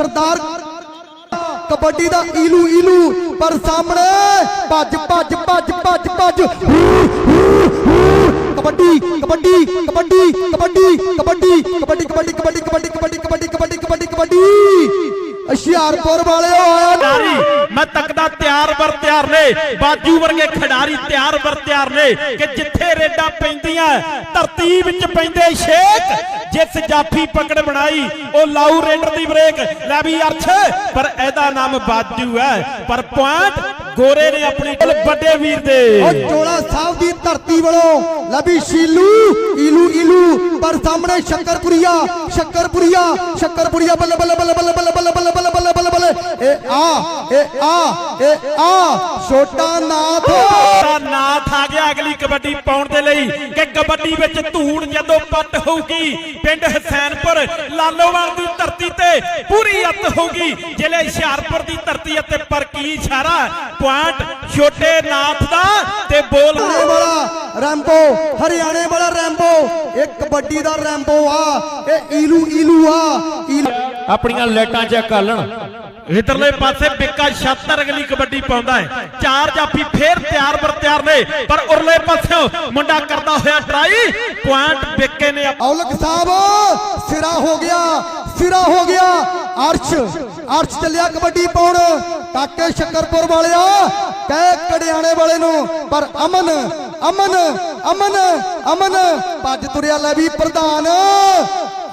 ਸਰਦਾਰ ਕਬੱਡੀ ਦਾ ਈਲੂ ਈਲੂ ਪਰ ਸਾਹਮਣੇ ਭੱਜ ਭੱਜ ਭੱਜ ਭੱਜ ਭੱਜ ਕਬੱਡੀ ਕਬੱਡੀ ਕਬੱਡੀ ਕਬੱਡੀ ਕਬੱਡੀ ਕਬੱਡੀ ਕਬੱਡੀ ਕਬੱਡੀ ਕਬੱਡੀ ਕਬੱਡੀ ਕਬੱਡੀ ਕਬੱਡੀ ਕਬੱਡੀ ਕਬੱਡੀ ਹੁਸ਼ਿਆਰਪੁਰ ਵਾਲਿਓ ਖਿਡਾਰੀ, ਮੈਂ ਤੱਕਦਾ ਤਿਆਰ ਬਰ ਤਿਆਰ ਨੇ, ਬਾਜੂ ਵਰਗੇ ਖਿਡਾਰੀ ਤਿਆਰ ਵਰ ਤਿਆਰ ਨੇ ਕਿ ਜਿੱਥੇ ਰੇਡਾਂ ਪੈਂਦੀਆਂ, ਧਰਤੀ ਵਿੱਚ ਪੈਂਦੇ ਛੇਕ ਜਿਸ ਜਾਫੀ ਪਕੜ ਬਣਾਈ, ਉਹ ਲਾਊ ਰੇਡਰ ਦੀ ਬ੍ਰੇਕ। ਲੈ ਵੀ ਅਰਥ ਪਰ ਇਹਦਾ ਨਾਮ ਬਾਜੂ ਹੈ, ਪਰ ਪੁਆਇੰਟ ਗੋਰੇ ਨੇ ਆਪਣੀ ਵੱਡੇ ਵੀਰ ਉਹ ਦੇ ਚੋਲਾ ਸਾਹਿਬ ਦੀ ਧਰਤੀ ਵੱਲੋਂ ਲਬੀ ਸ਼ੀਲੂ ਈਲੂ ਈਲੂ ਪਰ ਸਾਹਮਣੇ ਸ਼ੱਕਰਪੁਰੀਆ ਸ਼ੱਕਰਪੁਰੀਆ ਸ਼ੱਕਰਪੁਰੀਆ ਬੱਲੇ ਬੱਲੇ ਬੱਲੇ ਬੱਲੇ ਬੱਲੇ ਬੱਲੇ ਬੱਲੇ ਬੱਲੇ ਬੱਲੇ ਬੱਲੇ ਬੱਲੇ ਇਹ ਆ ਇਹ ਆ ਇਹ ਆ ਛੋਟਾ ਨਾਥ ਦਾ ਨਾਥ ਆ ਗਿਆ ਅਗਲੀ ਕਬੱਡੀ ਪਾਉਣ ਦੇ ਲਈ ਕਿ ਕਬੱਡੀ ਵਿੱਚ ਧੂੜ ਜਦੋਂ ਪੱਟ ਹੋਊਗੀ ਪਿੰਡ ਹਸੈਨਪੁਰ ਲਾਲੋਵਾਲ ਦੀ ਧਰਤੀ ਤੇ ਪੂਰੀ ਅੱਤ ਹੋਊਗੀ ਜ਼ਿਲ੍ਹੇ ਹੁਸ਼ਿਆਰਪੁਰ ਦੀ ਧਰਤੀ ਅਤੇ ਪਰ ਕੀ ਇਸ਼ਾਰਾ ਪੁਆਇੰਟ ਛੋਟੇ ਨਾਥ ਦਾ ਤੇ ਬੋਲ ਹਰਿਆਣੇ ਵਾਲਾ ਰੈਂਬੋ ਹਰਿਆਣੇ ਵਾਲਾ ਰੈਂਬੋ ਇਹ ਕਬੱਡੀ ਦਾ ਰੈਂਬੋ ਆ ਇਹ ਈਲੂ ਈਲੂ ਆ ਆਪਣੀਆਂ ਲਾਈਟਾਂ ਚੈੱਕ ਕਰ ਲੈਣ। ਇਧਰਲੇ ਪਾਸੇ ਬਿੱਕਾ 76 ਅਗਲੀ ਕਬੱਡੀ ਪਾਉਂਦਾ ਹੈ। ਚਾਰ ਜਾਫੀ ਫੇਰ ਤਿਆਰ ਬਰ ਤਿਆਰ ਨੇ ਪਰ ਉਰਲੇ ਪਾਸਿਓਂ ਮੁੰਡਾ ਕਰਦਾ ਹੋਇਆ ਟਰਾਈ। ਪੁਆਇੰਟ ਬਿੱਕੇ ਨੇ ਔਲਖ ਸਾਹਿਬ ਸਿਰਾ ਹੋ ਗਿਆ ਸਿਰਾ ਹੋ ਗਿਆ ਅਰਸ਼। ਅਰਸ਼ ਚੱਲਿਆ ਕਬੱਡੀ ਪਾਉਣ। ਕਾਕੇ ਸ਼ੱਕਰਪੁਰ ਵਾਲਿਆ, ਕਹਿ ਕੜਿਆਣੇ ਵਾਲੇ ਨੂੰ, ਪਰ ਅਮਨ ਅਮਨ ਅਮਨ ਅਮਨ, ਭੱਜ ਤੁਰਿਆ ਲੈ ਵੀ ਪ੍ਰਧਾਨ।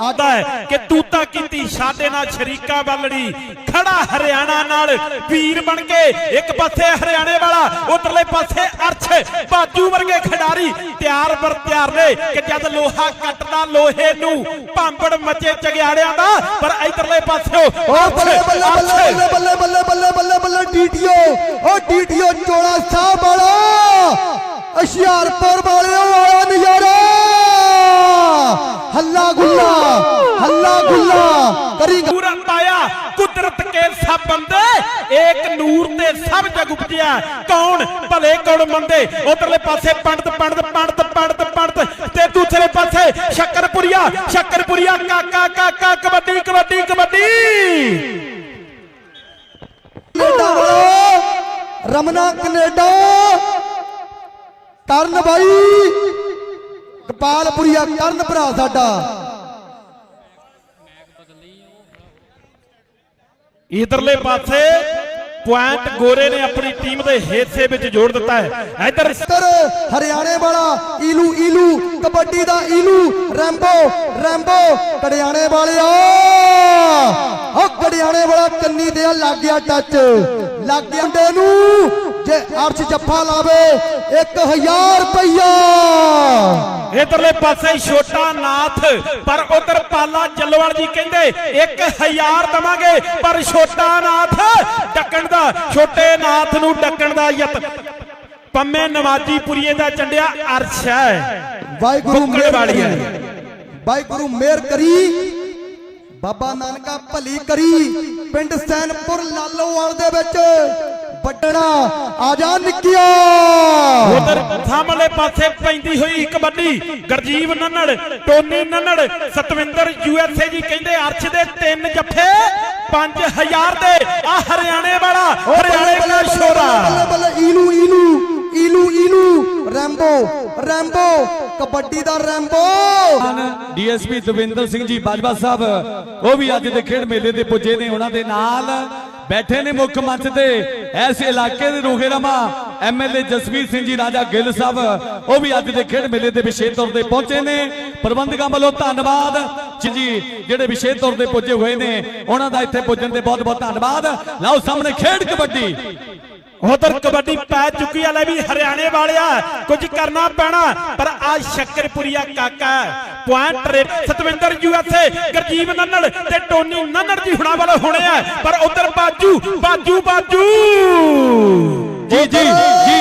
ਆਦਾ ਹੈ ਕਿ ਤੂੰ ਤਾਂ ਕੀਤੀ ਸਾਡੇ ਨਾਲ ਸ਼ਰੀਕਾ ਬੱਲੜੀ ਖੜਾ ਹਰਿਆਣਾ ਨਾਲ ਵੀਰ ਬਣ ਕੇ ਇੱਕ ਪਾਸੇ ਹਰਿਆਣੇ ਵਾਲਾ ਉਧਰਲੇ ਪਾਸੇ ਅਰਸ਼ ਬਾਜੂ ਵਰਗੇ ਖਿਡਾਰੀ ਤਿਆਰ ਬਰ ਤਿਆਰ ਨੇ ਕਿ ਜਦ ਲੋਹਾ ਕੱਟਦਾ ਲੋਹੇ ਨੂੰ ਭਾਂਬੜ ਮੱਚੇ ਚਗਿਆੜਿਆਂ ਦਾ ਪਰ ਇਧਰਲੇ ਪਾਸਿਓ ਓ ਬੱਲੇ ਬੱਲੇ ਬੱਲੇ ਬੱਲੇ ਬੱਲੇ ਬੱਲੇ ਬੱਲੇ ਬੱਲੇ ਡੀਟੀਓ ਓ ਡੀਟੀਓ ਚੋਲਾ ਸਾਹਿਬ ਵਾਲਾ ਹੁਸ਼ਿਆਰਪੁਰ ਵਾਲਿਓ ਆਇਆ ਨਜ਼ਾਰਾ। ਹੱਲਾ ਗੁੱਲਾ ਹੱਲਾ ਗੁੱਲਾ ਕਰੀ ਪੂਰਾ ਪਾਇਆ ਕੁਦਰਤ ਕੇ ਸਭ ਬੰਦੇ ਏਕ ਨੂਰ ਤੇ ਸਭ ਜਗ ਉਪਜਿਆ। ਕੌਣ ਭਲੇ ਕੌਣ ਮੰਦੇ ਉਧਰਲੇ ਪਾਸੇ ਪੰਡਤ ਪੰਡਤ ਪੰਡਤ ਪੰਡਤ ਪੰਡਤ ਤੇ ਦੂਸਰੇ ਪਾਸੇ ਸ਼ੱਕਰਪੁਰੀਆ ਸ਼ੱਕਰਪੁਰੀਆ ਕਾਕਾ ਕਾਕਾ ਕਬੱਡੀ ਕਬੱਡੀ ਕਬੱਡੀ। ਕੈਨੇਡਾ ਵਾਲੋ ਰਮਨਾ ਕੈਨੇਡਾ। ਕਰਨ ਬਾਈ। ਕਪਾਲਪੁਰੀਆ ਕਰਨ ਭਰਾ ਸਾਡਾ। ਇਧਰਲੇ ਪਾਸੇ ਪੁਆਇੰਟ ਗੋਰੇ ਨੇ ਆਪਣੀ ਟੀਮ ਦੇ ਹਿੱਸੇ ਵਿੱਚ ਜੋੜ ਦਿੱਤਾ ਹੈ। ਇਧਰ ਹਰਿਆਣੇ ਵਾਲਾ ਈਲੂ ਈਲੂ ਕਬੱਡੀ ਦਾ ਈਲੂ ਰੈਂਬੋ ਰੈਂਬੋ ਕੜਿਆਣੇ ਵਾਲਿਆ। ਓ ਕੜਿਆਣੇ ਵਾਲਾ ਕੰਨੀ ਦੇ ਲੱਗ ਗਿਆ ਟੱਚ ਲੱਗ ਗਿਆ ਮੁੰਡੇ ਨੂੰ। ਜੇ ਅਰਸ਼ ਜੱਫਾ ਲਾਵੇ 1000 ਰੁਪਈਆ। ਇਧਰਲੇ ਪਾਸੇ ਛੋਟਾ ਨਾਥ ਪਰ ਉਧਰ ਪਾਲਾ ਜੱਲਵਾਲ ਜੀ ਕਹਿੰਦੇ 1000 ਦਵਾਂਗੇ ਪਰ ਛੋਟਾ ਨਾਥ ਡੱਕਣ ਦਾ ਛੋਟੇ ਨਾਥ ਨੂੰ ਡੱਕਣ ਦਾ ਯਤ ਪੰਮੇ ਨਵਾਜੀਪੁਰੀਏ ਦਾ ਚੰਡਿਆ ਅਰਸ਼ ਹੈ ਵਾਹਿਗੁਰੂ ਮਿਹਰ ਵਾਲੀ ਹੈ। ਕਰੀ। ਵਾਹਿਗੁਰੂ ਮਿਹਰ ਕਰੀ ਬਾਬਾ ਨਾਨਕਾ ਭਲੀ ਕਰੀ ਪਿੰਡ ਸੈਨਪੁਰ ਲਾਲੋਵਾਲ ਦੇ ਵਿੱਚ ਵੱਡਣਾ ਆ ਜਾ ਨਿੱਕਿਆ ਉਧਰ ਸਾਹਮਣੇ ਪਾਸੇ ਪੈਂਦੀ ਹੋਈ ਕਬੱਡੀ ਗਰਜੀਵ ਨੰਨੜ ਟੋਨੀ ਨੰਨੜ ਸਤਵਿੰਦਰ ਯੂਐਸਏ ਜੀ ਕਹਿੰਦੇ ਅਰਸ਼ ਦੇ ਤਿੰਨ ਜੱਫੇ 5000 ਦੇ। ਆ ਹਰਿਆਣੇ ਵਾਲਾ ਹਰਿਆਣੇ ਦਾ ਸ਼ੋਰਾ ਬੱਲੇ ਬੱਲੇ ਈਲੂ ਈਲੂ ਈਲੂ ਈਲੂ। Rambo Rambo. ਕਬੱਡੀ ਦਾ ਰੈਂਬੋ। ਡੀਐਸਪੀ ਦਵਿੰਦਰ ਸਿੰਘ ਜੀ ਬਾਜਵਾ ਸਾਹਿਬ ਉਹ ਵੀ ਅੱਜ ਦੇ ਖੇਡ ਮੇਲੇ ਤੇ ਪੁੱਜੇ ਨੇ ਉਹਨਾਂ ਦੇ ਨਾਲ। ਬੈਠੇ ਨੇ ਮੁੱਖ ਮੰਚ ਤੇ। ਇਸ ਇਲਾਕੇ ਦੇ ਰੂਹੇ ਐਮਐਲਏ ਜਸਵੀਰ ਸਿੰਘ ਜੀ, ਰਾਜਾ ਗਿੱਲ ਸਾਹਿਬ, ਉਹ ਵੀ ਅੱਜ ਦੇ ਖੇਡ ਮੇਲੇ ਦੇ ਵਿਸ਼ੇਸ਼ ਤੌਰ ਤੇ ਪਹੁੰਚੇ ਨੇ। ਪ੍ਰਬੰਧਕਾਂ ਵੱਲੋਂ ਧੰਨਵਾਦ। ਜੀ ਜੀ, ਜਿਹੜੇ ਵਿਸ਼ੇਸ਼ ਤੌਰ ਤੇ ਪੁੱਜੇ ਹੋਏ ਨੇ, ਉਹਨਾਂ ਦਾ ਇੱਥੇ ਪੁੱਜਣ ਤੇ ਬਹੁਤ ਬਹੁਤ ਧੰਨਵਾਦ। ਲਓ ਸਾਹਮਣੇ ਖੇਡ ਕਬੱਡੀ। ਉਧਰ ਕਬੱਡੀ ਪੈ ਚੁੱਕੀ ਆ ਲੈ ਵੀ ਹਰਿਆਣੇ ਵਾਲਿਆ ਕੁਝ ਕਰਨਾ ਪੈਣਾ ਪਰ ਆ ਸ਼ੱਕਰਪੁਰੀਆ ਕਾਕਾ ਪੁਆਇੰਟ ਰੇ ਸਤਵਿੰਦਰ ਯੂਐਸਏ ਗਰਜੀਵ ਨੰਨੜ ਤੇ ਟੋਨੀ ਨੰਨੜ ਜੀ ਹੁਣਾ ਵਾਲੇ ਹੋਣੇ ਆ ਪਰ ਉਧਰ ਬਾਜੂ ਬਾਜੂ ਬਾਜੂ। ਜੀ ਜੀ ਜੀ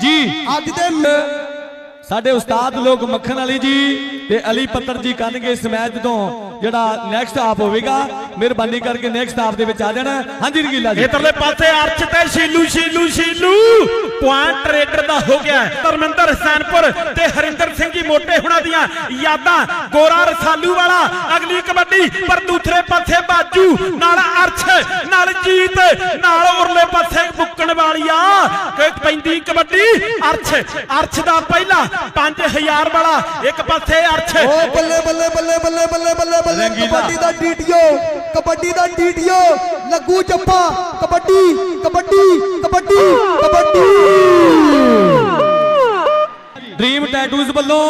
ਜੀ ਅੱਜ ਦੇ ਸਾਡੇ ਉਸਤਾਦ ਲੋਕ ਮੱਖਣ ਅਲੀ ਜੀ ਤੇ ਅਲੀ ਪੱਤਰ ਜੀ ਕਰਨਗੇ ਇਸ ਮੈਚ ਤੋਂ, ਜਿਹੜਾ ਨੈਕਸਟ ਹਾਫ ਹੋਵੇਗਾ। ਮਿਹਰਬਾਨੀ ਕਰਕੇ ਨੈਕਸਟ ਹਾਫ ਦੇ ਵਿੱਚ ਆ ਜਾਣਾ। ਹਾਂਜੀ ਰਗੀਲਾ ਜੀ। ਇਧਰਲੇ ਪਾਸੇ ਅਰਚ ਤੇ ਸ਼ੀਲੂ ਸ਼ੀਲੂ ਸ਼ੀਲੂ। ਪੁਆਇੰਟ ਰੇਡਰ ਦਾ ਹੋ ਗਿਆ ਧਰਮਿੰਦਰ ਹਸੈਨਪੁਰ ਤੇ ਹਰਿੰਦਰ ਸਿੰਘ ਜੀ ਮੋਟੇ ਹੁਣਾਂ ਦੀਆਂ ਯਾਦਾਂ। ਗੋਰਾ ਰਸਾਲੂ ਵਾਲਾ ਅਗਲੀ ਕਬੱਡੀ, ਪਰ ਦੂਸਰੇ ਪਾਸੇ ਬਾਜੂ, ਨਾਲ ਅਰਸ਼, ਨਾਲ ਜੀਤ, ਨਾਲ ਉਰਲੇ ਪਾਸੇ ਬੁੱਕਣ ਵਾਲੀਆ। ਕਿ ਪੈਂਦੀ ਕਬੱਡੀ। ਅਰਸ਼ ਅਰਸ਼ ਦਾ ਪਹਿਲਾ 5000 ਵਾਲਾ ਇੱਕ ਪਾਸੇ ਅਰਚ ਓ ਬੱਲੇ ਬੱਲੇ ਬੱਲੇ ਬੱਲੇ ਬੱਲੇ ਬੱਲੇ ਬੱਲੇ ਰੰਗੀਲਾ। ਕਬੱਡੀ ਦਾ ਡੀਟੀਓ ਕਬੱਡੀ ਦਾ ਡੀਟੀਓ ਲੱਗੂ ਜੱਫਾ ਕਬੱਡੀ ਕਬੱਡੀ ਕਬੱਡੀ ਕਬੱਡੀ। ਡ੍ਰੀਮ ਟੈਟੂਜ਼ ਵੱਲੋਂ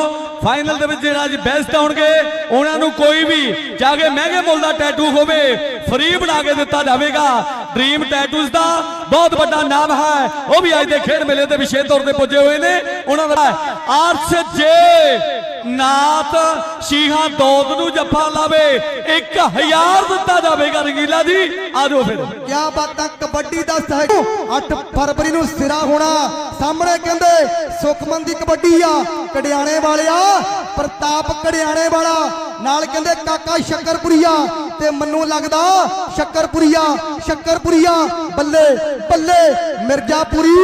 ਫਾਈਨਲ ਦੇ ਵਿੱਚ ਜਿਹੜਾ ਅੱਜ ਬੈਸਟ ਆਉਣਗੇ ਉਹਨਾਂ ਨੂੰ ਕੋਈ ਵੀ ਚਾਹੇ ਮਹਿੰਗੇ ਮੁੱਲ ਦਾ ਟੈਟੂ ਹੋਵੇ ਫ੍ਰੀ ਬਣਾ ਕੇ ਦਿੱਤਾ ਜਾਵੇਗਾ। ਡ੍ਰੀਮ ਟੈਟੂਜ਼ ਦਾ ਬਹੁਤ ਵੱਡਾ ਨਾਮ ਹੈ। ਉਹ ਵੀ ਅੱਜ ਦੇ ਖੇਡ ਮੇਲੇ ਤੇ ਵਿਸ਼ੇਸ਼ ਤੌਰ ਤੇ ਪੁੱਜੇ ਹੋਏ ਨੇ। ਉਹਨਾਂ ਦਾ ਆਰਸ ਜੇ। ਨਾਥ ਸ਼ੀਹਾ ਦੋਦ ਨੂੰ ਜੱਫਾ ਲਾਵੇ 1000 ਦਿੱਤਾ ਜਾਵੇਗਾ ਰੰਗੀਲਾ ਜੀ। ਆ ਫਿਰ। ਕਿਆ ਬਾਤਾਂ, ਕਬੱਡੀ ਦਾ ਸਹਿਜ 8 ਫਰਵਰੀ ਨੂੰ ਸਿਰਾ ਹੋਣਾ। ਸਾਹਮਣੇ ਕਹਿੰਦੇ, ਸੁਖਮਨ ਦੀ ਕਬੱਡੀ ਆ, ਕੜਿਆਣੇ ਵਾਲਿਆ ਪ੍ਰਤਾਪ ਕੜਿਆਣੇ ਵਾਲਾ। ਨਾਲ ਕਹਿੰਦੇ, ਕਾਕਾ ਸ਼ੱਕਰਪੁਰੀਆ। ਤੇ ਮੈਨੂੰ ਲੱਗਦਾ, ਸ਼ੱਕਰਪੁਰੀਆ ਸ਼ੱਕਰਪੁਰੀਆ। ਬੱਲੇ ਬੱਲੇ, ਮਿਰਜ਼ਾਪੁਰੀ।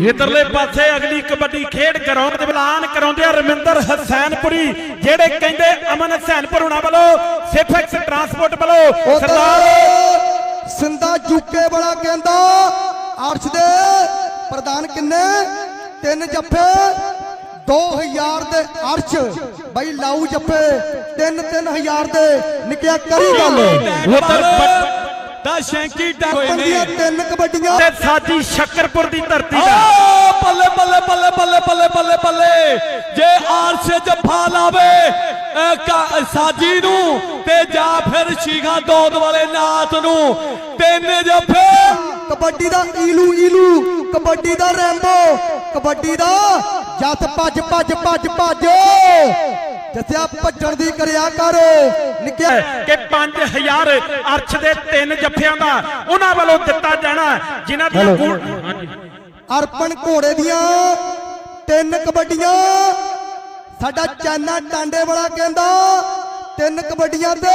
ਇਧਰਲੇ ਪਾਸੇ ਅਗਲੀ ਕਬੱਡੀ ਖੇਡ ਗਰਾਊਂਡ ਦੇ ਐਲਾਨ ਕਰਾਉਂਦੇ ਆ ਰਮਿੰਦਰ ਹਸੈਨਪੁਰੀ ਜਿਹੜੇ ਕਹਿੰਦੇ ਅਮਨ ਹਸੈਨਪੁਰ ਹੁਣਾਂ ਵੱਲੋਂ ਸਿਫੈਕਸ ਟਰਾਂਸਪੋਰਟ ਵੱਲੋਂ ਸਰਦਾਰ ਸਿੰਦਾ ਜੁਕੇ ਵਾਲਾ ਕਹਿੰਦਾ ਅਰਸ਼ ਦੇ ਪ੍ਰਧਾਨ ਕਿੰਨੇ? ਤਿੰਨ ਜੱਫੇ 2000 ਦੇ ਅਰਸ਼। ਬਈ ਲਾਊ ਜੱਫੇ 3 3000 ਦੇ। ਨਿਕਿਆ ਕਰੀ ਗੱਲ। ਉਧਰ ਦਾ ਸ਼ੈਂਕੀ ਨੇ। ਬੰਦੀਆਂ ਤਿੰਨ ਕਬੱਡੀਆਂ। ਤੇ ਸਾਜੀ ਸ਼ੱਕਰਪੁਰ ਦੀ ਧਰਤੀ ਦਾ। ਓ ਬੱਲੇ ਬੱਲੇ ਬੱਲੇ ਬੱਲੇ ਬੱਲੇ ਬੱਲੇ ਬੱਲੇ ਜੇ ਆਰਸ਼ ਜੱਫਾ ਲਾਵੇ ਸਾਜੀ ਨੂੰ ਤੇ ਜਾਂ ਫਿਰ ਸ਼ੀਖਾ ਦੋਦ ਵਾਲੇ ਨਾਥ ਨੂੰ। ਤਿੰਨ ਜੱਫੇ ਕਬੱਡੀ ਦਾ ਈਲੂ ਈਲੂ। ਕਬੱਡੀ ਦਾ ਰੈਂਬੋ। ਕਬੱਡੀ ਦਾ ਜੱਥ ਭੱਜ ਭੱਜ ਭੱਜ ਭੱਜ। ਜੱਥਿਆ ਭੱਜਣ ਦੀ ਕਰਿਆ ਕਰ ਨਿਕਿਆ ਕਿ 5000 ਅਰਸ਼ ਦੇ ਤਿੰਨ ਜੱਫਿਆਂ ਦਾ ਉਹਨਾਂ ਵੱਲੋਂ ਦਿੱਤਾ ਜਾਣਾ ਜਿਨ੍ਹਾਂ ਹਾਂਜੀ ਅਰਪਣ ਘੋੜੇ ਦੀਆਂ ਤਿੰਨ ਕਬੱਡੀਆਂ। ਸਾਡਾ ਚਾਨਾ ਟਾਂਡੇ ਵਾਲਾ ਕਹਿੰਦਾ ਤਿੰਨ ਕਬੱਡੀਆਂ ਤੇ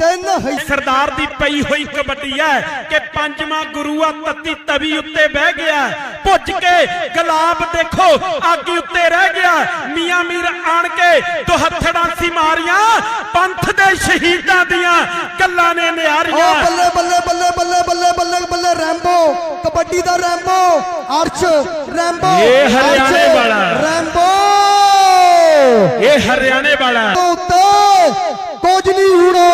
ਤਿੰਨ ਹਈ- ਸਰਦਾਰ ਦੀ ਪਈ ਹੋਈ ਕਬੱਡੀ ਹੈ ਕਿ ਪੰਜਵਾਂ ਗੁਰੂ ਆ ਤੱਤੀ ਤਵੀ ਉੱਤੇ ਬਹਿ ਗਿਆ। ਭੁੱਜ ਕੇ ਗੁਲਾਬ ਦੇਖੋ ਆਗੀ ਉੱਤੇ ਰਹਿ ਗਿਆ। ਮੀਆਂ ਮੀਰ ਆਣ ਕੇ ਦੁਹੱਥੜਾਂ ਸੀ ਮਾਰੀਆਂ ਪੰਥ ਦੇ ਸ਼ਹੀਦਾਂ ਦੀਆਂ ਗੱਲਾਂ ਨੇ ਨਿਆਰੀਆਂ। ਬੱਲੇ ਬੱਲੇ ਬੱਲੇ ਬੱਲੇ ਬੱਲੇ ਬੱਲੇ ਬੱਲੇ ਰੈਂਬੋ ਕਬੱਡੀ ਦਾ ਰੈਂਬੋ ਅਰਸ਼ ਰੈਂਬੋ ਇਹ ਹਰਿਆਣੇ ਵਾਲਾ। ਰੈਂਬੋ। ਇਹ ਹਰਿਆਣੇ ਵਾਲਾ ਹੈ। ਉੱਤੇ ਕੁਝ ਨਹੀਂ ਹੋਣਾ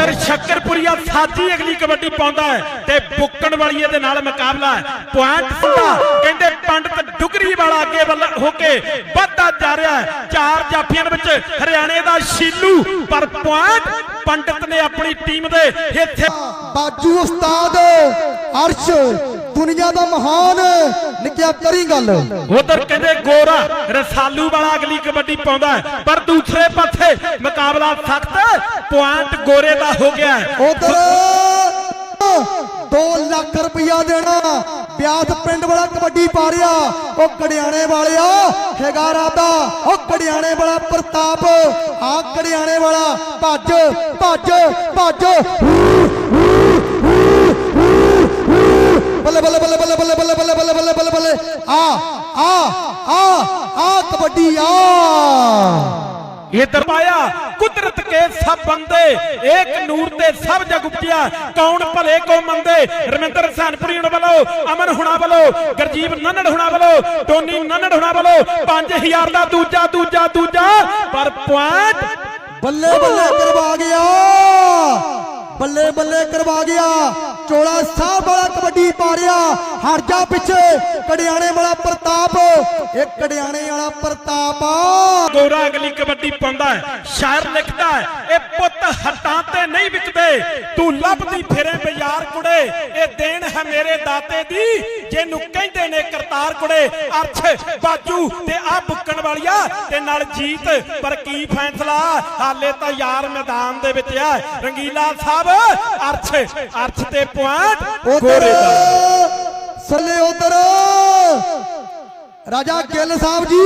ਇਧਰ ਸ਼ੱਕਰਪੁਰੀਆ ਸਾਜੀ ਅਗਲੀ ਕਬੱਡੀ ਪਾਉਂਦਾ ਹੈ ਤੇ ਬੁੱਕਣ ਵਾਲੀਏ ਦੇ ਨਾਲ ਮੁਕਾਬਲਾ ਹੈ। ਪੁਆਇੰਟ ਸਿੱਧਾ, ਕਹਿੰਦੇ ਪੰਡਤ ਡੁਗਰੀ ਵਾਲਾ ਅੱਗੇ ਵੱਲ ਹੋ ਕੇ ਵੱਧਦਾ ਜਾ ਰਿਹਾ ਹੈ। ਚਾਰ ਜਾਫੀਆਂ ਵਿੱਚ ਹਰਿਆਣੇ ਦਾ ਸ਼ੀਲੂ, ਪਰ ਪੁਆਇੰਟ ਪੰਡਤ ਨੇ ਆਪਣੀ ਟੀਮ ਦੇ ਇੱਥੇ ਬਾਜੂ ਉਸਤਾਦ ਅਰਸ਼ ਦੁਨੀਆ ਦਾ ਮਹਾਨ ਨਿਕਿਆ ਕਰੀ ਗੱਲ। ਉਧਰ ਕਹਿੰਦੇ ਗੋਰਾ ਰਸਾਲੂ ਵਾਲਾ ਅਗਲੀ ਕਬੱਡੀ ਪਾਉਂਦਾ ਪਰ ਦੂਸਰੇ ਪਾਸੇ ਮੁਕਾਬਲਾ ਸਖਤ ਪੁਆਇੰਟ ਗੋਰੇ ਦਾ ਹੋ ਗਿਆ ਉਧਰ 2 ਲੱਖ ਰੁਪਇਆ ਦੇਣਾ ਬਿਆਸ ਪਿੰਡ ਵਾਲਾ ਕਬੱਡੀ ਪਾ ਰਿਹਾ ਉਹ ਕੜਿਆਣੇ ਵਾਲਿਆ ਹੈਗਾ ਰਾਦਾ ਉਹ ਕੜਿਆਣੇ ਵਾਲਾ ਪ੍ਰਤਾਪ ਆ ਕੜਿਆਣੇ ਵਾਲਾ ਭੱਜ ਭੱਜ ਭੱਜ। ਬੱਲੇ ਬੱਲੇ ਬੱਲੇ ਬੱਲੇ ਬੱਲੇ ਬੱਲੇ ਬੱਲੇ ਬੱਲੇ ਬੱਲੇ ਬੱਲੇ ਬੱਲੇ ਆ ਆ ਆ ਆ ਕਬੱਡੀ ਆ ਇਧਰ ਪਾਇਆ ਕੁਦਰਤ ਕੇ ਸਭ ਬੰਦੇ ਏਕ ਨੂਰ ਤੇ ਸਭ ਜਗ ਉਪਜਿਆ ਕੌਣ ਭਲੇ ਕੋ ਮੰਦੇ ਰਮਿੰਦਰ ਹਸਨਪੁਰੀ ਹੁਣਾ ਵੱਲੋਂ ਅਮਨ ਹੁਣਾ ਵੱਲੋਂ ਗਰਜੀਤ ਨੰਨੜ ਹੁਣਾ ਵੱਲੋਂ ਟੋਨੀ ਨੰਨੜ ਹੁਣਾ ਵੱਲੋਂ 5000 ਦਾ ਦੂਜਾ ਦੂਜਾ ਦੂਜਾ ਪਰ ਪੁਆਇੰਟ ਬੱਲੇ ਬੱਲੇ ਕਰਵਾ ਗਿਆ ਬੱਲੇ ਬੱਲੇ ਕਰਵਾ ਗਿਆ ਚੋਲਾ ਸਾਹਿਬ ਵਾਲਾ ਕਬੱਡੀ ਪਾ ਰਿਹਾ। ਹਟ ਪਿੱਛੇ। ਕੜਿਆਣੇ ਵਾਲਾ ਪ੍ਰਤਾਪ। ਇਹ ਕੜਿਆਣੇ ਵਾਲਾ ਪ੍ਰਤਾਪ। ਗੋਰਾ ਅਗਲੀ ਕਬੱਡੀ ਪਾਉਂਦਾ ਹੈ। ਸ਼ਾਇਰ ਲਿਖਦਾ ਹੈ। ਇਹ ਪੁੱਤ ਹੱਟਾਂ ਤੇ ਨਹੀਂ ਵਿਕਦੇ। ਤੂੰ ਲੱਭਦੀ ਫਿਰੇ ਬਾਜ਼ਾਰ ਕੁੜੇ। ਇਹ ਦੇਣ ਹੈ ਮੇਰੇ ਦਾਤੇ ਦੀ। ਜਿਹਨੂੰ ਕਹਿੰਦੇ ਨੇ ਕਰਤਾਰ ਕੁੜੇ। ਅਰਥ ਬਾਜੂ ਤੇ ਆ ਬੁੱਕਣ ਵਾਲੀਆ। ਤੇ ਨਾਲ ਜੀਤ। ਪਰ ਕੀ ਫੈਸਲਾ? ਹਾਲੇ ਤਾਂ ਯਾਰ ਮੈਦਾਨ ਦੇ ਵਿੱਚ ਆ। ਰੰਗੀਲਾ ਸਾਹਿਬ ਅਰਥ ਅਰਥ ਤੇ ਪੁਆਇੰਟ ਉਧਰ ਗੋਰੇ ਦਾ। ਸੱਲੇ ਉਧਰ। ਰਾਜਾ ਗਿੱਲ ਸਾਹਿਬ ਜੀ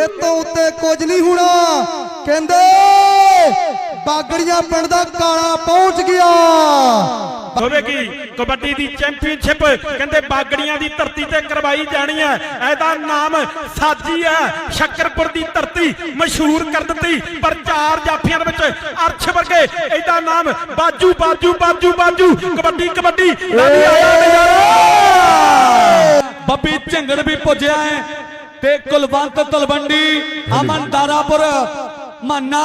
ਇਹ ਤੋਂ ਉੱਤੇ ਕੁਝ ਨਹੀਂ ਹੋਣਾ। ਕਹਿੰਦੇ ਬਾਗੜੀਆਂ ਪਿੰਡ ਦਾ ਕਾਲਾ ਪਹੁੰਚ ਗਿਆ। ਹੋਵੇਗੀ ਕਬੱਡੀ ਦੀ ਚੈਂਪੀਅਨਸ਼ਿਪ ਕਹਿੰਦੇ ਬਾਗੜੀਆਂ ਦੀ ਧਰਤੀ ਤੇ ਕਰਵਾਈ ਜਾਣੀ ਹੈ। ਇਹਦਾ ਨਾਮ ਸਾਜੀ ਹੈ। ਸ਼ੱਕਰਪੁਰ ਦੀ ਧਰਤੀ ਮਸ਼ਹੂਰ ਕਰ ਦਿੱਤੀ ਪਰ ਚਾਰ ਦੇ ਵਿੱਚ ਅਰਸ਼ ਵਰਗੇ ਇਹਦਾ ਨਾਮ ਬਾਜੂ ਬਾਜੂ ਬਾਜੂ ਬਾਜੂ ਕਬੱਡੀ ਕਬੱਡੀ ਲਾਡੀ ਆਇਆ ਨਜ਼ਾਰਾ ਬੱਬੀ ਝਿੰਗੜ ਵੀ ਪੁੱਜਿਆ ਹੈ ਤੇ ਕੁਲਵੰਤ ਤਲਵੰਡੀ ਅਮਨ ਦਾਰਾਪੁਰ ਮੰਨਾ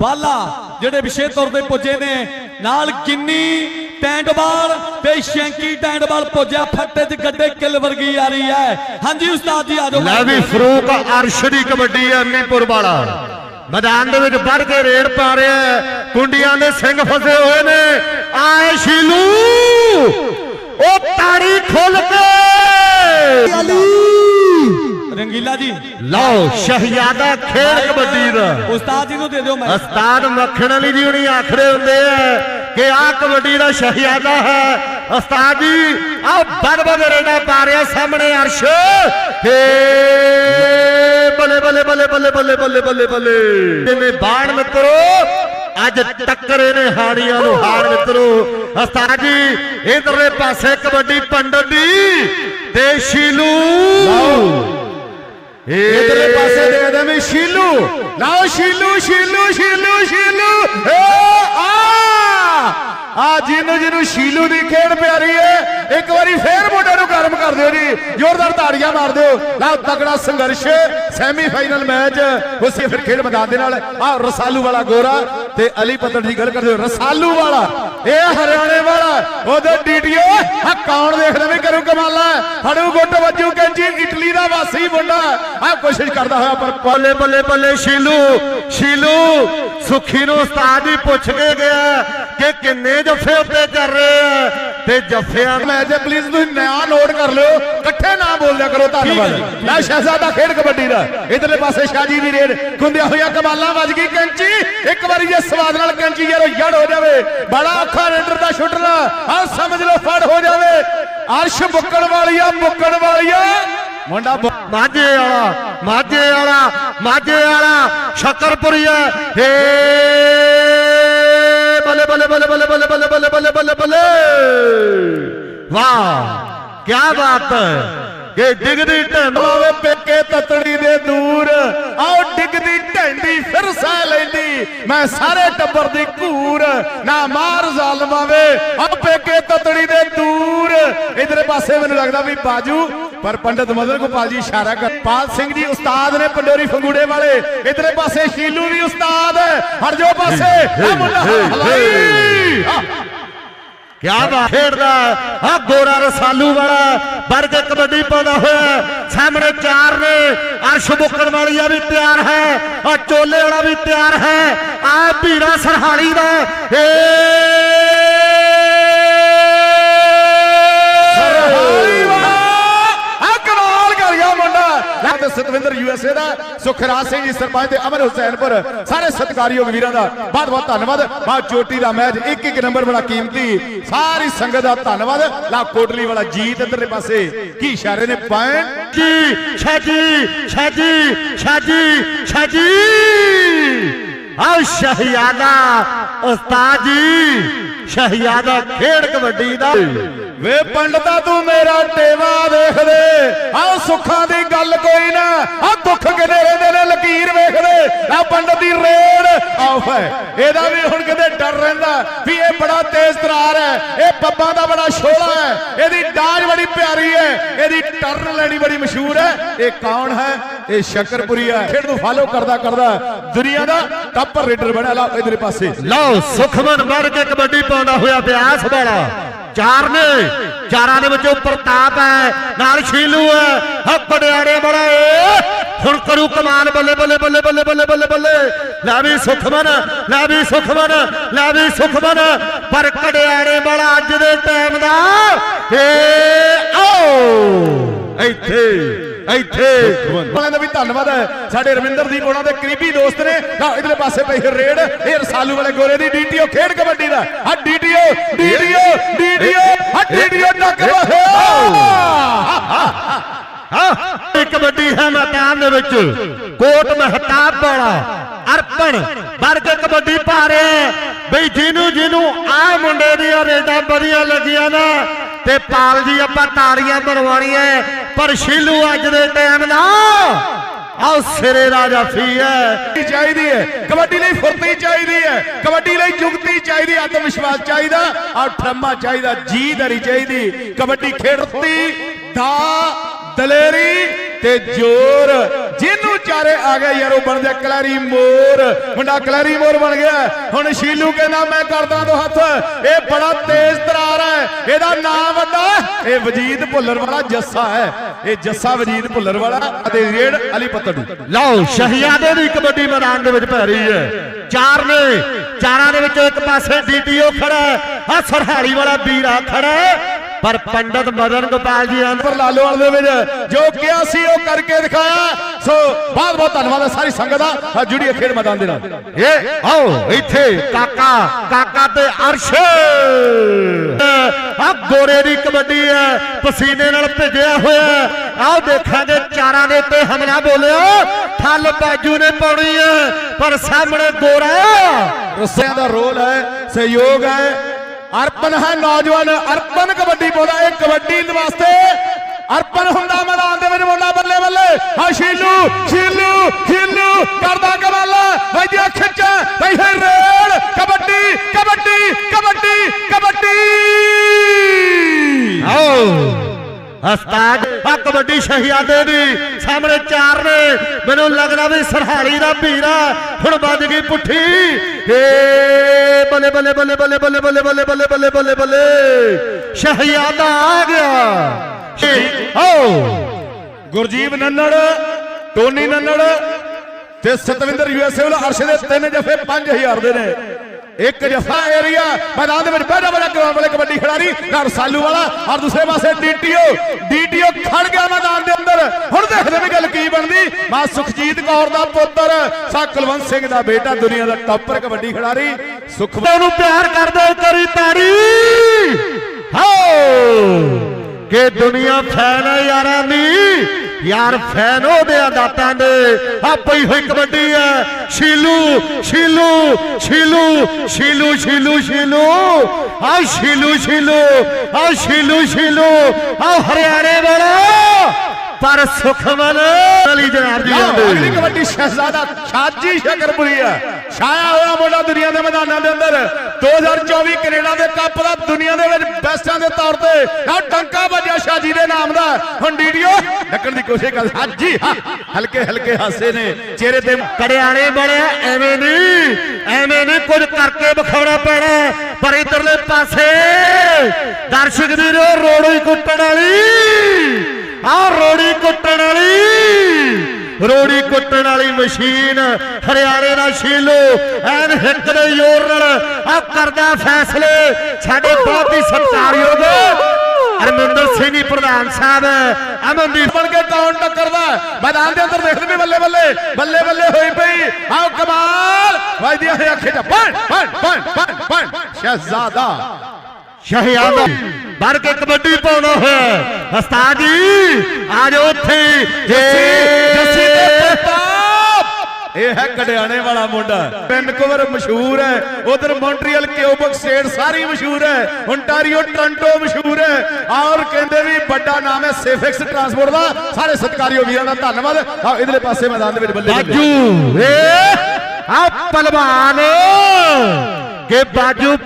ਬਾਲਾ ਜਿਹੜੇ ਵਿਸ਼ੇ ਤੌਰ ਤੇ ਪੁੱਜੇ ਨੇ। ਨਾਲ ਕਿੰਨੀ ਟੈਂਡਵਾਲ ਤੇ ਸ਼ੈਂਕੀ ਟੈਂਡਵਾਲ ਪੁੱਜਿਆ ਫੱਟੇ 'ਚ ਗੱਡੇ ਕਿਲ ਵਰਗੀ ਆ ਰਹੀ ਹੈ। ਹਾਂਜੀ ਉਸਤਾਦ ਜੀ ਆ ਜਾਓ। ਲੈ ਵੀ ਫਰੂਕ ਅਰਸ਼ ਦੀ ਕਬੱਡੀ ਹੈ ਮੀਪੁਰ ਵਾਲਾ। ਮੈਦਾਨ ਦੇ ਵਿੱਚ ਵੱਢ ਕੇ ਰੇਡ ਪਾ ਰਿਹਾ ਹੈ। ਕੁੰਡੀਆਂ ਦੇ ਸਿੰਘ ਫਸੇ ਹੋਏ ਨੇ। ਆਏ ਸ਼ੀਲੂ। ਉਹ ਤਾੜੀ ਖੁੱਲ ਕੇ। ਅਲੀ ਰੰਗੀਲਾ ਜੀ। ਲਓ ਸ਼ਹਿਜ਼ਾਦਾ ਖੇਡ ਕਬੱਡੀ ਦਾ। ਉਸਤਾਦ ਜੀ ਨੂੰ ਦੇ ਦਿਓ ਮੈਂ ਉਸਤਾਦ ਮੱਖਣ ਵਾਲੀ ਜੀ ਹੁਣੀ ਆਖੜੇ ਹੁੰਦੇ ਆ ਕਿ ਆਹ ਕਬੱਡੀ ਦਾ ਸ਼ਹਿਜ਼ਾਦਾ ਹੈ। ਉਸਤਾਦ ਜੀ ਆਹ ਵੱਧ ਵੱਧ ਰੇਡਾ ਪਾ ਰਿਹਾ ਸਾਹਮਣੇ ਅਰਸ਼। ਏ ਬੱਲੇ ਬੱਲੇ ਬੱਲੇ ਬੱਲੇ ਬੱਲੇ ਬੱਲੇ ਬੱਲੇ ਬੱਲੇ। ਜਿਵੇਂ ਬਾਣ ਮਿੱਤਰੋ ਅੱਜ ਟੱਕਰੇ ਨੇ ਹਾੜੀਆਂ ਨੂੰ ਹਾਰ ਮਿੱਤਰੋ। ਉਸਤਾਦ ਜੀ ਇਧਰਲੇ ਪਾਸੇ ਕਬੱਡੀ ਪੰਡਤ ਦੀ ਤੇ ਸ਼ੀਲੂ ਇਧਰਲੇ ਪਾਸੇ ਦੇ ਦੇ ਵੀ ਸ਼ੀਲੂ। ਲਓ ਸ਼ੀਲੂ ਸ਼ੀਲੂ ਸ਼ੀਲੂ ਸ਼ੀਲੂ। ਏ ਆ ਜਿਹਨੂੰ ਜਿਹਨੂੰ ਸ਼ੀਲੂ ਦੀ ਖੇਡ ਪਿਆਰੀ ਏ ਇੱਕ ਵਾਰੀ ਫੇਰ ਮੁੰਡੇ ਨੂੰ ਗਰਮ ਕਰ ਦਿਓ ਜੀ। ਜ਼ੋਰਦਾਰ ਤਾੜੀਆਂ ਮਾਰ ਦਿਓ। ਲਓ ਤਗੜਾ ਸੰਘਰਸ਼ ਸੈਮੀ ਮੈਚ ਉਸੇ ਫਿਰ ਖੇਡ ਮੈਦਾਨ ਦੇ ਨਾਲ ਆ ਰਸਾਲੂ ਵਾਲਾ ਗੋਰਾ ਤੇ ਅਲੀ ਪਤਨ ਦੀ ਗੱਲ ਕਰਦੇ ਰਸਾਲੂ ਵਾਲਾ, ਇਹ ਹਰਿਆਣੇ ਵਾਲਾ, ਉਹਦੇ ਡੀਡੀਓ ਆ ਕੌਣ ਦੇਖਦਾ ਵੀ ਕਰੂ ਕਮਾਲਾ? ਹੜੂ ਗੁੱਟ ਵੱਜੂ ਕੈਂਚੀ, ਇਟਲੀ ਦਾ ਵਾਸੀ ਮੁੰਡਾ। ਆ ਕੋਸ਼ਿਸ਼ ਕਰਦਾ ਹੋਇਆ ਪਰ ਬੱਲੇ ਬੱਲੇ ਬੱਲੇ ਸ਼ੀਲੂ ਸ਼ੀਲੂ, ਸੁਖੀ ਨੂੰ ਉਸਤਾਦ ਹੀ ਪੁੱਛ ਕੇ ਗਿਆ ਕਿ ਕਿੰਨੇ ਜੱਫੇ ਉੱਤੇ ਕਰ ਰਹੇ ਆ? ਤੇ ਜੱਫਿਆਂ ਮੈਂ ਜੇ ਪਲੀਜ਼ ਤੁਸੀਂ ਨਿਆ ਨੋਟ ਕਰ ਲਿਓ। ਇਕੱਠੇ ਨਾ ਬੋਲਿਆ ਕਰੋ ਧੰਨਵਾਦ। ਲੈ ਸ਼ਹਿਜ਼ਾਦਾ ਖੇਡ ਕਬੱਡੀ ਦਾ। ਇਧਰਲੇ ਪਾਸੇ ਸ਼ਾਜੀ ਦੀ ਰੇਡ। ਗੁੰਦਿਆ ਹੋਇਆ ਕਮਾਲਾਂ ਵੱਜ ਗਈ ਕੈਂਚੀ। ਇੱਕ ਵਾਰੀ ਜੇ ਸਵਾਦ ਨਾਲ ਕੈਂਚੀ ਯਾਰੋ ਜੜ ਹੋ ਜਾਵੇ। ਬੜਾ ਔਖਾ ਰੇਡਰ ਦਾ ਸ਼ੁੱਟਣਾ ਆ ਸਮਝ ਲਓ, ਫੜ ਹੋ ਜਾਵੇ। ਅਰਸ਼ ਬੁੱਕਣ ਵਾਲੀਆ ਬੁੱਕਣ ਵਾਲੀਆ। ਮੁੰਡਾ ਮਾਝੇ ਵਾਲਾ ਮਾਝੇ ਵਾਲਾ ਮਾਝੇ ਵਾਲਾ। ਸ਼ੱਕਰਪੁਰੀਆ ਹੈ। ਬੱਲੇ ਬੱਲੇ ਬੱਲੇ ਬੱਲੇ ਬੱਲੇ ਬੱਲੇ ਬੱਲੇ ਬੱਲੇ ਬੱਲੇ ਬੱਲੇ ਵਾਹ ਕੀ ਬਾਤ ਹੈ। ਕਿ ਡਿਗਦੀ ਢੰਡੋਵੇ ਪੇਕੇ ਤਤੜੀ ਦੇ ਦੂਰ। ਆਓ ਡਿਗਦੀ ਢੈਂਡੀ ਫਿਰ ਸਹਿ ਲੈਂਦੀ। ਮੈਂ ਸਾਰੇ ਟੱਬਰ ਦੀ ਘੂਰ। ਨਾ ਮਾਰ ਜ਼ਾਲਮਾਂ ਵੇ ਆ ਪੇਕੇ ਤਤੜੀ ਦੇ ਦੂਰ। ਇਧਰੇ ਪਾਸੇ ਮੈਨੂੰ ਲੱਗਦਾ ਵੀ ਬਾਜੂ ਪਰ ਪੰਡਤ ਮਦਨ ਗੋਪਾਲ ਜੀ ਇਸ਼ਾਰਾ ਕਰ ਪਾਲ ਸਿੰਘ ਜੀ ਉਸਤਾਦ ਨੇ ਪੰਡੋਰੀ ਫੰਗੂੜੇ ਵਾਲੇ। ਇਧਰੇ ਪਾਸੇ ਸ਼ੀਲੂ ਵੀ ਉਸਤਾਦ ਹੈ। ਹਟ ਜਾਓ ਪਾਸੇ। ਆ ਮੁੰਡਾ ਹਲਾਈ। ਕਿਆ ਬਾਤ ਖੇਡਦਾ ਆ ਗੋਰਾ ਰਸਾਲੂ ਵਾਲਾ ਵਰਗ ਕਬੱਡੀ ਪਾਉਂਦਾ ਹੋਇਆ ਸਾਹਮਣੇ ਚਾਰ ਨੇ। ਅਰਸ਼ ਬੁੱਕਣ ਵਾਲੀਆ ਵੀ ਤਿਆਰ ਹੈ। ਆ ਚੋਲੇ ਵਾਲਾ ਵੀ ਤਿਆਰ ਹੈ। ਆ ਭੀੜਾ ਸਰਹਾਲੀ ਦਾ ਏ ਲੈ ਸਤਵਿੰਦਰ ਯੂਐਸਏ ਦਾ ਸੁਖਰਾਜ ਸਿੰਘ ਜੀ ਸਰਪੰਚ ਤੇ ਅਮਰ ਹੁਸੈਨਪੁਰ ਸਾਰੇ ਸਤਿਕਾਰਯੋਗ ਵੀਰਾਂ ਦਾ ਬਹੁਤ ਬਹੁਤ ਧੰਨਵਾਦ। ਬਾ ਚੋਟੀ ਦਾ ਮੈਚ ਇੱਕ ਇੱਕ ਨੰਬਰ ਬੜਾ ਕੀਮਤੀ, ਸਾਰੀ ਸੰਗਤ ਦਾ ਧੰਨਵਾਦ। ਲਾ ਕੋਟਲੀ ਵਾਲਾ ਜੀਤ ਇਧਰਲੇ ਪਾਸੇ। ਕੀ ਇਸ਼ਾਰੇ ਨੇ? ਪੁਆਇੰਟ ਜੀ ਛਾਜੀ ਛਾਜੀ ਛਾਜੀ ਛਾਜੀ ਆਓ ਸ਼ਹਿਜ਼ਾਦਾ ਉਸਤਾਦ ਜੀ, ਸ਼ਹਿਜ਼ਾਦਾ ਖੇਡ ਕਬੱਡੀ ਦਾ। ਵੇ ਪੰਡਤਾ ਤੂੰ ਮੇਰਾ ਟੇਵਾ ਦੇਖ ਆਹ ਸੁੱਖਾਂ ਦੀ ਗੱਲ ਕੋਈ ਨਾ ਆ ਦੁੱਖ ਕਿਤੇ ਰਹਿੰਦੇ ਨੇ ਲਕੀਰ ਵੇਖ ਦੇ। ਪੰਡਤ ਦੀ ਰੇਡ ਆਫ ਇਹਦਾ ਵੀ ਹੁਣ ਕਿਤੇ ਡਰ ਰਹਿੰਦਾ ਵੀ ਇਹ ਬੜਾ ਤੇਜ਼ ਤਰਾਰ ਹੈ, ਇਹ ਪੱਬਾਂ ਦਾ ਬੜਾ ਸ਼ੋਲਾ ਹੈ, ਇਹਦੀ ਡਾਂਜ ਬੜੀ ਪਿਆਰੀ ਹੈ, ਇਹਦੀ ਟਰਨ ਲੈਣੀ ਬੜੀ ਮਸ਼ਹੂਰ ਹੈ। ਇਹ ਕੌਣ ਹੈ? ਇਹ ਸ਼ੱਕਰਪੁਰੀ ਹੈ। ਖੇਡ ਨੂੰ ਫਾਲੋ ਕਰਦਾ ਕਰਦਾ ਦੁਨੀਆ ਦਾ ਟੱਪ ਰੇਡਰ ਬਣਿਆ ਲਾ ਇਧਰੇ ਪਾਸੇ। ਲਓ, ਸੁਖਮਨ ਵੜ ਕੇ ਕਬੱਡੀ ਪਾਉਂਦਾ ਹੋਇਆ ਪਿਆਸ ਵਾਲਾ। ਚਾਰ ਨੇ, ਚਾਰਾਂ ਦੇ ਵਿੱਚੋਂ ਪ੍ਰਤਾਪ ਹੈ, ਨਾਲ ਸ਼ੀਲੂ ਹੈ। ਹੱਪੜਿਆੜੇ ਬੜਾ ਏ। ਹੁਣ ਕਰੂ ਕਮਾਲ, ਬੱਲੇ ਬੱਲੇ ਬੱਲੇ ਬੱਲੇ ਬੱਲੇ ਬੱਲੇ ਬੱਲੇ। ਲੈ ਵੀ ਸੁਖਮਨ, ਲੈ ਵੀ ਸੁਖਮਨ, ਲੈ ਵੀ ਸੁਖਮਨ। ਪਰ ਕੜਿਆੜੇ ਬੜਾ ਅੱਜ ਦੇ ਟਾਈਮ ਦਾ ਏ ਆਓ। ਇੱਥੇ ਇੱਥੇ। ਉਹਨਾਂ ਦਾ ਵੀ ਧੰਨਵਾਦ ਹੈ। ਸਾਡੇ ਰਵਿੰਦਰਦੀਪ ਉਹਨਾਂ ਦੇ ਕਰੀਬੀ ਦੋਸਤ ਨੇ। ਲਓ ਇਧਰਲੇ ਪਾਸੇ ਪਈ ਰੇਡ। ਇਹ ਰਸਾਲੂ ਵਾਲੇ ਗੋਰੇ ਦੀ ਡੀਟੀਓ ਖੇਡ ਕਬੱਡੀ ਦਾ। ਆ ਡੀਟੀਓ ਡੀਟੀਓ ਡੀਟੀਓ ਆ ਡੀਟੀਓ ਟੱਕ ਹਾਂ। ਕਬੱਡੀ ਹੈ ਮੈਦਾਨ ਦੇ ਵਿੱਚ। ਕੋਟ ਮਹਤਾਬ ਵਾਲਾ ਅਰਪਣ ਵਰਗ ਕਬੱਡੀ ਪਾ ਰਿਹਾ। ਬਈ ਜਿਹਨੂੰ ਜਿਹਨੂੰ ਆ ਮੁੰਡੇ ਦੀਆਂ ਰੇਡਾਂ ਵਧੀਆ ਲੱਗੀਆਂ ਨਾ ਤੇ ਪਾਲ ਜੀ ਆਪਾਂ ਤਾੜੀਆਂ ਬਣਵਾਉਣੀਆਂ। ਹੈ। ਪਰ ਸ਼ੀਲੂ ਅੱਜ ਦੇ ਟਾਈਮ ਨਾ ਆਹ ਸਿਰੇ ਰਾਜਾ ਫੀ ਹੈ। ਚਾਹੀਦੀ ਹੈ। ਕਬੱਡੀ ਲਈ ਫੁਰਤੀ ਚਾਹੀਦੀ ਹੈ। ਕਬੱਡੀ ਲਈ ਜੁਗਤੀ ਚਾਹੀਦੀ ਆਤਮ ਵਿਸ਼ਵਾਸ ਚਾਹੀਦਾ ਔਰ ਠਰਮਾ ਚਾਹੀਦਾ ਜੀਦਰੀ ਚਾਹੀਦੀ। ਕਬੱਡੀ ਖੇਡਤੀ ਦਾ ਦਲੇਰੀ ਤੇ ਜੋਰ। ਜਿਹਨੂੰ ਚਾਰੇ ਆ ਗਏ ਯਾਰ, ਉਹ ਬਣ ਜਾ ਕਲੈਰੀ ਮੋਰ। ਮੁੰਡਾ ਕਲੈਰੀ ਮੋਰ ਬਣ ਗਿਆ। ਹੁਣ ਸ਼ੀਲੂ ਕਹਿੰਦਾ, ਮੈਂ ਕਰਦਾ ਦੋ ਹੱਥ। ਇਹ ਬੜਾ ਤੇਜ਼ ਤਰਾਰ ਹੈ। ਇਹਦਾ ਨਾਮ ਵੱਡਾ ਇਹ ਵਜੀਦ ਭੁੱਲਰ ਵਾਲਾ ਜੱਸਾ ਹੈ। ਇਹ ਜੱਸਾ ਵਜੀਦ ਭੁੱਲਰ ਵਾਲਾ ਅਤੇ ਰੇੜ ਅਲੀ ਪੱਤੜੂ। ਲਓ ਸ਼ਹਿਜ਼ਾਦੇ ਦੀ ਕਬੱਡੀ ਮੈਦਾਨ ਦੇ ਵਿੱਚ ਪੈ ਰਹੀ ਹੈ। ਚਾਰ ਨੇ, ਚਾਰਾਂ ਦੇ ਵਿੱਚੋਂ ਇੱਕ ਪਾਸੇ ਡੀਟੀਓ ਖੜਾ ਹੈ। ਆ ਸਰਹਾੜੀ ਵਾਲਾ ਵੀਰਾ ਖੜਾ ਹੈ। ਪਰ ਪੰਡਤ ਮਦਨ ਗੋਪਾਲ ਜੀ ਹਨ ਲਾਲੋਵਾਲ ਦੇ ਵਿੱਚ ਜੋ ਕਿਹਾ ਸੀ ਉਹ ਕਰਕੇ ਦਿਖਾਇਆ। ਸੋ ਬਹੁਤ ਬਹੁਤ ਧੰਨਵਾਦ ਹੈ ਸਾਰੀ ਸੰਗਤ ਦਾ ਆਹ ਜੁੜੀ ਖੇਡ ਮੈਦਾਨ ਦੇ ਨਾਲ। ਇਹ ਆਓ, ਇੱਥੇ ਕਾਕਾ ਕਾਕਾ ਤੇ ਅਰਸ਼। ਆ ਗੋਰੇ ਦੀ ਕਬੱਡੀ ਹੈ, ਪਸੀਨੇ ਨਾਲ ਭਿੱਜਿਆ ਹੋਇਆ ਆਓ ਦੇਖਾਂਗੇ, ਚਾਰਾਂ ਦੇ ਉੱਤੇ ਹਮਲਾ ਬੋਲਿਆ। ਥੱਲ ਬਾਜੂ ਨੇ ਪਾਉਣੀ ਹੈ, ਪਰ ਸਾਹਮਣੇ ਗੋਰਾ। ਰਸਿਆਂ ਦਾ ਰੋਲ ਹੈ, ਸਹਿਯੋਗ ਹੈ। ਅਰਪਣ ਹੈ ਨੌਜਵਾਨ ਅਰਪਨ ਕਬੱਡੀ ਪਾਉਂਦਾ ਇਹ ਕਬੱਡੀ ਦੇ ਵਾਸਤੇ ਅਰਪਨ ਹੁੰਦਾ ਮੈਦਾਨ ਦੇ ਵਿੱਚ, ਮੁੰਡਾ ਬੱਲੇ ਬੱਲੇ। ਹਾਂ, ਸ਼ੀਲੂ ਸ਼ੀਲੂ ਸ਼ੀਲੂ, ਕਰਦਾ ਕਮਾਲ। ਵਜਿਆ ਖਿੱਚ। ਬਈ ਹੈ ਰੇਡ ਕਬੱਡੀ ਕਬੱਡੀ ਕਬੱਡੀ ਕਬੱਡੀ। ਆਓ। ਉਸਤਾਦ ਆ ਕਬੱਡੀ ਸ਼ਹਿਜ਼ਾਦੇ ਦੀ ਸਾਹਮਣੇ ਚਾਰ ਨੇ ਮੈਨੂੰ ਲੱਗਦਾ ਵੀ ਸਰਹਾਲੀ ਦਾ ਵੀਰਾ ਹੁਣ ਵੱਜ ਗਈ ਪੁੱਠੀ ਏ ਬੱਲੇ ਬੱਲੇ ਬੱਲੇ ਬੱਲੇ ਬੱਲੇ ਬੱਲੇ ਬੱਲੇ ਬੱਲੇ ਬੱਲੇ ਬੱਲੇ ਬੱਲੇ ਸ਼ਹਿਜ਼ਾਦਾ ਆ ਗਿਆ ਏ, ਆਓ ਗੁਰਜੀਤ ਨੰਨੜ ਟੋਨੀ ਨੰਨੜ ਤੇ ਸਤਵਿੰਦਰ ਯੂਐਸਏ ਵੱਲੋਂ ਅਰਸ਼ ਦੇ ਤਿੰਨ ਜਫੇ 5000 ਦੇ ਨੇ ਇੱਕ ਜਫਾ ਏਰੀਆ ਮੈਦਾਨ ਦੇ ਵਿੱਚ ਬੜਾ ਬੜਾ ਕਰਾਉਣ ਵਾਲੇ ਕਬੱਡੀ ਖਿਡਾਰੀ ਨਾਲ ਸਾਲੂ ਵਾਲਾ ਔਰ ਦੂਸਰੇ ਪਾਸੇ ਡੀਟੀਓ ਡੀਟੀਓ ਖੜ ਗਿਆ ਮੈਦਾਨ ਦੇ ਅੰਦਰ। ਹੁਣ ਦੇਖਦੇ ਵੀ ਗੱਲ ਕੀ ਬਣਦੀ। ਮਾਂ ਸੁਖਜੀਤ ਕੌਰ ਦਾ ਪੁੱਤਰ ਸਾ ਕੁਲਵੰਤ ਸਿੰਘ ਦਾ ਬੇਟਾ ਦੁਨੀਆ ਦਾ ਟਾਪਰ ਕਬੱਡੀ ਖਿਡਾਰੀ ਸੁਖ ਨੂੰ ਪਿਆਰ ਕਰਦੇ ਕਰੀ ਤਾੜੀ। ਹਾਓ ਕਿ ਦੁਨੀਆ ਫੈਨ ਹੈ ਯਾਰਾਂ ਦੀ। ਯਾਰ ਫੈਨ ਉਹਦੇ ਦਾਤਾਂ ਦੇ। ਆ ਪਈ ਹੋਈ ਕਬੱਡੀ ਹੈ ਸ਼ੀਲੂ ਸ਼ੀਲੂ ਸ਼ੀਲੂ ਸ਼ੀਲੂ ਸ਼ੀਲੂ ਸ਼ੀਲੂ। ਆ ਸ਼ੀਲੂ ਸ਼ੀਲੂ ਆ ਸ਼ੀਲੂ ਸ਼ੀਲੂ। ਆ ਹਰਿਆਣੇ ਵਾਲਾ। ਪਰ ਸੁਖਮਨ ਅਲੀ ਜਨਾਬ ਜੀ ਲਓ, ਅਗਲੀ ਆਉਂਦੇ ਕਬੱਡੀ ਸ਼ਹਿਜ਼ਾਦਾ ਸ਼ਾਜੀ ਸ਼ਕਰਪੁਰੀ ਆ। ਛਾਇਆ ਹੋਇਆ ਮੁੰਡਾ ਦੁਨੀਆ ਦੇ ਮੈਦਾਨਾਂ ਦੇ ਅੰਦਰ। 2024 ਕੈਨੇਡਾ ਦੇ ਕੱਪ ਦਾ ਦੁਨੀਆ ਦੇ ਵਿੱਚ ਬੈਸਟਾਂ ਦੇ ਤੌਰ ਤੇ। ਆ ਟੰਕਾ ਵੱਜਿਆ ਸ਼ਾਜੀ ਦੇ ਨਾਮ ਦਾ। ਹੁਣ ਵੀਡੀਓ ਡੱਕਣ ਦੀ ਕੋਸ਼ਿਸ਼ ਕਰ ਹਾਜੀ ਹਲਕੇ ਹਲਕੇ ਹਾਸੇ ਨੇ। ਚਿਹਰੇ ਤੇ ਕੜਿਆਣੇ ਬਣੇ ਐਵੇਂ ਨਹੀਂ ਐਵੇਂ ਨਹੀਂ ਕੁਝ ਕਰਕੇ ਵਿਖਾਉਣਾ ਪੈਣਾ। ਪਰ ਇਧਰਲੇ ਪਾਸੇ ਦਰਸ਼ਕ ਦੀ ਰੋੜੀ ਕੁੱਟਣ ਵਾਲੀ। ਆ ਰੋੜੀ ਕੁੱਟਣ ਵਾਲੀ। ਰੋੜੀ ਕੁੱਟਣ ਵਾਲੀ ਮਸ਼ੀਨ ਹਰਿਆਣੇ ਦਾ ਸ਼ੀਲੋ ਐਨ ਹਿੱਕ ਦੇ ਜ਼ੋਰ ਨਾਲ। ਆ ਕਰਦਾ ਫੈਸਲੇ ਸਾਡੇ ਬਹੁਤ ਹੀ ਸਤਿਕਾਰਯੋਗ ਅਰਮਿੰਦਰ ਸਿੰਘ ਜੀ ਪ੍ਰਧਾਨ ਸਾਹਿਬ ਅਮਨਦੀਪ ਬਣ ਕੇ ਕੌਣ ਟੱਕਰਦਾ ਮੈਦਾਨ ਦੇ ਅੰਦਰ ਦੇਖਦੇ ਵੀ ਬੱਲੇ ਬੱਲੇ ਬੱਲੇ ਬੱਲੇ ਹੋਈ ਪਈ। ਆਓ ਕਮਾਲ! ਵਜਦੀਆਂ ਹੋਈਆਂ ਖੇਡਾਂ ਪਣ ਪਣ ਪਣ ਪਣ ਪਣ ਸ਼ਹਿਜ਼ਾਦਾ। ਸ਼ਹਿਆਦਾ ਭਰ ਕੇ ਕਬੱਡੀ ਪਾਉਣਾ ਹੋਇਆ। ਉਸਤਾਦ ਜੀ ਆ ਜਾਓ ਉੱਥੇ। ਜੱਸੀ ਤੇ ਪ੍ਰਤਾਪ ਇਹ ਹੈ ਕੜਿਆਣੇ ਵਾਲਾ ਮੁੰਡਾ। ਵੈਨਕੂਵਰ ਮਸ਼ਹੂਰ ਹੈ। ਉਧਰ ਮੌਂਟਰੀਅਲ ਕਿਊਬਕ ਸਟੇਟ ਸਾਰੀ ਮਸ਼ਹੂਰ ਹੈ। ਓਨਟਾਰੀਓ ਟੋਰਾਂਟੋ ਮਸ਼ਹੂਰ ਹੈ। ਔਰ ਕਹਿੰਦੇ ਵੀ ਵੱਡਾ ਨਾਮ ਹੈ ਸੇਫਿਕਸ ਟਰਾਂਸਪੋਰਟ ਦਾ। ਸਾਰੇ ਸਤਿਕਾਰਯੋਗ ਵੀਰਾਂ ਦਾ ਧੰਨਵਾਦ। ਆਓ ਇਧਰਲੇ ਪਾਸੇ ਮੈਦਾਨ ਦੇ ਵਿੱਚ ਬੱਲੇ ਬਾਜੂ। ਏ ਆ ਪਹਿਲਵਾਨ ਕੇ ਬਾਜੂ